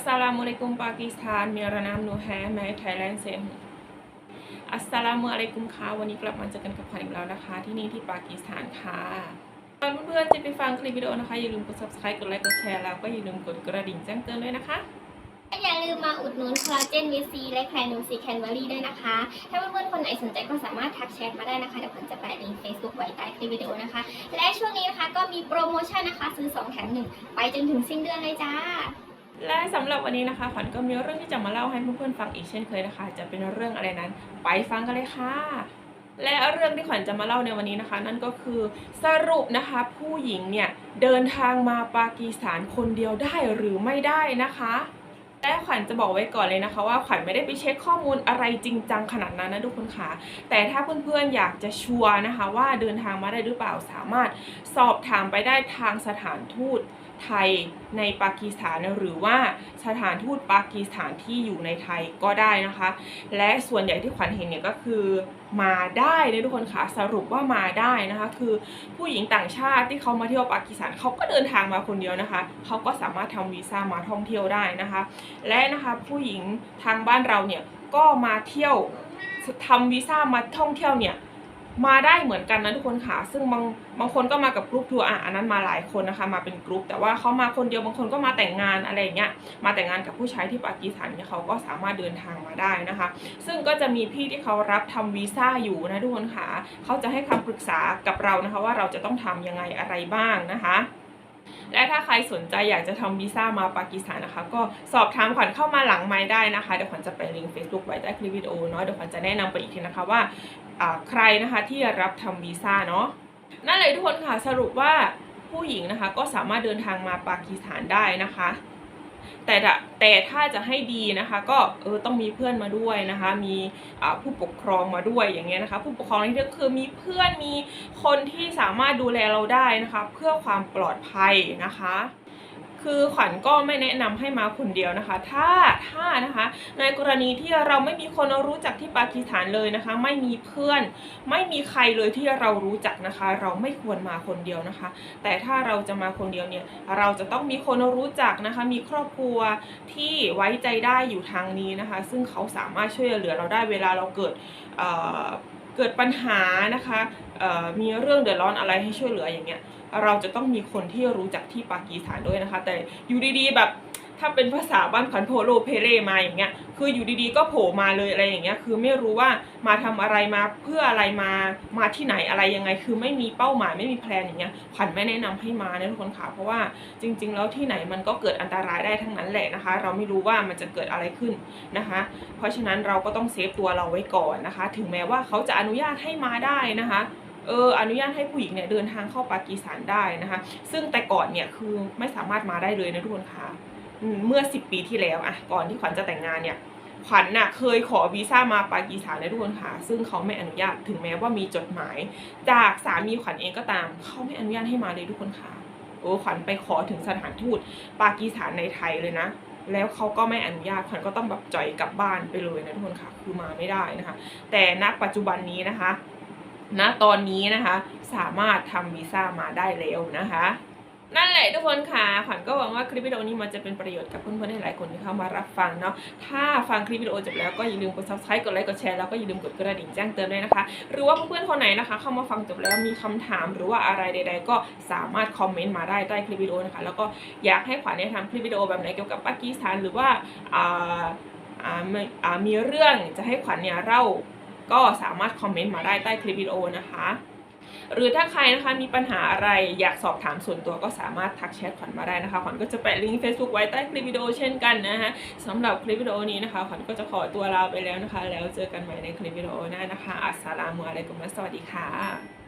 สสลามุอะลัยกุมปากีสถานมียรนามนูแฮแมไทยแลนด์เซมอัสสลามุอะลัยกุมค่ะวันนี้กลับมาเจอกันกับขวัญอีกแล้วนะคะ ที่นี่ที่ปากีสถานค่ะก่อนเพื่อนๆจะไปฟังคลิปวิดีโอนะคะ อย่าลืมกด subscribe กดไลค์กดแชร์แล้วก็อย่าลืมกดกระดิ่งแจ้งเตือนด้วยนะคะ อย่าลืมมาอุดหนุนคอลลาเจนวีซีและแคลนูซีแคนเบอรี่ด้วยนะคะ ถ้าเพื่อนๆคนไหนสนใจก็สามารถทักแชทมาได้นะคะเดี๋ยวผมจะแปะลิงก์ Facebook ไว้ใต้คลิปวิดีโอนะคะ และช่วงนี้นะคะก็มีโปรโมชั่นนะคะซื้อ 2 แถม1ไปจนถึงสิ้นเดือนเลยจ้า และสำหรับวันนี้นะคะขวัญก็มีเรื่องที่จะมาเล่าให้เพื่อนๆฟังอีกเช่นเคยนะคะ จะเป็นเรื่องอะไรนั้น ไปฟังกันเลยค่ะ และเรื่องที่ขวัญจะมาเล่าในวันนี้นะคะ นั่นก็คือสรุปนะคะ ผู้หญิงเนี่ยเดินทางมาปากีสถานคนเดียวได้หรือไม่ได้นะคะและขวัญจะบอกไว้ก่อนเลยนะคะว่าขวัญไม่ได้ไปเช็คข้อมูลอะไรจริงจังขนาดนั้นนะทุกคนค่ะแต่ถ้าเพื่อนๆอยากจะชัวร์นะคะ ว่าเดินทางมาได้หรือเปล่าสามารถสอบถามไปได้ทางสถานทูต ไทยในปากีสถานหรือว่าสถานทูตปากีสถานที่อยู่ในไทยก็ได้นะคะ และส่วนใหญ่ที่ขวัญเห็นเนี่ยก็คือมาได้เลยทุกคนคะสรุปว่ามาได้นะคะ คือผู้หญิงต่างชาติที่เขามาเที่ยวปากีสถานเขาก็เดินทางมาคนเดียวนะคะเขาก็สามารถทำวีซ่ามาท่องเที่ยวได้นะคะ และนะคะผู้หญิงทางบ้านเราเนี่ยก็มาเที่ยวทำวีซ่ามาท่องเที่ยวเนี่ย มาได้เหมือนกันนะทุกคนค่ะ ซึ่งบางบางคนก็มากับกรุ๊ปทัวร์อะอันนั้นมาหลายคนนะคะ มาเป็นกรุ๊ป แต่ว่าเขามาคนเดียวบางคนก็มาแต่งงานอะไรอย่างเงี้ย มาแต่งงานกับผู้ชายที่ปากีสถานเนี่ยเขาก็สามารถเดินทางมาได้นะคะ ซึ่งก็จะมีพี่ที่เขารับทำวีซ่าอยู่นะทุกคนค่ะ เขาจะให้คำปรึกษากับเรานะคะ ว่าเราจะต้องทำยังไงอะไรบ้างนะคะ และถ้าใครสนใจอยากจะทำวีซ่ามาปากีสถานนะคะ ก็สอบถามขวัญเข้ามาหลังไม้ได้นะคะ เดี๋ยวขวัญจะไปลิงก์ Facebook ไว้ใต้คลิปวิดีโอเนาะเดี๋ยวขวัญจะแนะนำไปอีกทีนะคะว่าใครนะคะที่รับทำวีซ่าเนาะนั่นเลยทุกคนค่ะสรุปว่าผู้หญิงนะคะก็สามารถเดินทางมาปากีสถานได้นะคะ แต่แต่ถ้าจะให้ดีนะคะ ก็เออต้องมีเพื่อนมาด้วยนะคะ มีอ่าผู้ปกครองมาด้วยอย่างเงี้ยนะคะ ผู้ปกครองนี่ก็คือมีเพื่อนมีคนที่สามารถดูแลเราได้นะคะ เพื่อความปลอดภัยนะคะ คือขวัญก็ไม่แนะนำให้มาคนเดียวนะคะ ถ้าถ้านะคะ ในกรณีที่เราไม่มีคนรู้จักที่ปากีสถานเลยนะคะ ไม่มีเพื่อน ไม่มีใครเลยที่เรารู้จักนะคะ เราไม่ควรมาคนเดียวนะคะ แต่ถ้าเราจะมาคนเดียวเนี่ย เราจะต้องมีคนรู้จักนะคะ มีครอบครัวที่ไว้ใจได้อยู่ทางนี้นะคะ ซึ่งเขาสามารถช่วยเหลือเราได้เวลาเราเกิดเอ่อ กิดปัญหานะคะมีเรื่องเดือดร้อนอะไรให้ช่วยเหลืออย่างเงี้ยเราจะต้องมีคนที่รู้จักที่ปากีสถานด้วยนะคะ แต่อยู่ดีๆแบบ ถ้าเป็นภาษาบ้านขวัญโพโลเพเรมาอย่างเงี้ยคืออยู่ดีๆก็โผล่มาเลยอะไรอย่างเงี้ยคือไม่รู้ว่ามาทำอะไรมาเพื่ออะไรมามาที่ไหนอะไรยังไง คือไม่มีเป้าหมายไม่มีแพลนอย่างเงี้ยขวัญไม่แนะนำให้มานะทุกคนค่ะเพราะว่าจริง ๆ แล้วที่ไหนมันก็เกิดอันตรายได้ทั้งนั้นแหละนะคะ เราไม่รู้ว่ามันจะเกิดอะไรขึ้นนะคะ เพราะฉะนั้นเราก็ต้องเซฟตัวเราไว้ก่อนนะคะ ถึงแม้ว่าเขาจะอนุญาตให้มาได้นะคะเอออนุญาตให้ผู้หญิงเนี่ยเดินทางเข้าปากีสถานได้นะคะ ซึ่งแต่ก่อนเนี่ยคือไม่สามารถมาได้เลยนะทุกคนค่ะ เมื่อ10ปีที่แล้วอะก่อนที่ขวัญจะแต่งงานเนี่ยขวัญน่ะเคยขอวีซ่ามาปากีสถานนะทุกคนค่ะ ซึ่งเขาไม่อนุญาตถึงแม้ว่ามีจดหมาย จากสามีขวัญเองก็ตาม เขาไม่อนุญาตให้มาเลยทุกคนค่ะโอ้ขวัญไปขอถึงสถานทูตปากีสถานในไทยเลยนะ แล้วเขาก็ไม่อนุญาตขวัญก็ต้องแบบจ่อยกลับบ้านไปเลยนะทุกคนค่ะคือมาไม่ได้นะคะ แต่ณปัจจุบันนี้นะคะณตอนนี้นะคะ สามารถทำวีซ่ามาได้แล้วนะคะ นั่นแหละทุกคนค่ะ ขวัญก็หวังว่าคลิปวิดีโอนี้มันจะเป็นประโยชน์กับเพื่อนๆหลายๆคนที่เข้ามารับฟังเนาะ ถ้าฟังคลิปวิดีโอจบแล้วก็อย่าลืมกด subscribe กดไลค์ กดแชร์ แล้วก็อย่าลืมกดกระดิ่งแจ้งเตือนด้วยนะคะ หรือว่าเพื่อนๆคนไหนนะคะ เข้ามาฟังจบแล้วมีคำถามหรือว่าอะไรใด ๆ ก็สามารถคอมเมนต์มาได้ใต้คลิปวิดีโอนะคะ แล้วก็อยากให้ขวัญเนี่ยทำคลิปวิดีโอแบบไหนเกี่ยวกับปากีสถานหรือว่าอ่าอ่ามีอ่ามีเรื่องจะให้ขวัญเนี่ยเล่าก็สามารถคอมเมนต์มาได้ใต้คลิปวิดีโอนะคะ หรือถ้าใครนะคะมีปัญหาอะไรอยากสอบถามส่วนตัวก็สามารถทักแชทขวัญมาได้นะคะขวัญก็จะแปะลิงก์ Facebook ไว้ใต้คลิปวิดีโอเช่นกันนะคะสำหรับคลิปวิดีโอนี้นะคะขวัญก็จะขอตัวลาไปแล้วนะคะ แล้วเจอกันใหม่ในคลิปวิดีโอหน้านะคะอัสสลามุอะลัยกุมและสวัสดีค่ะ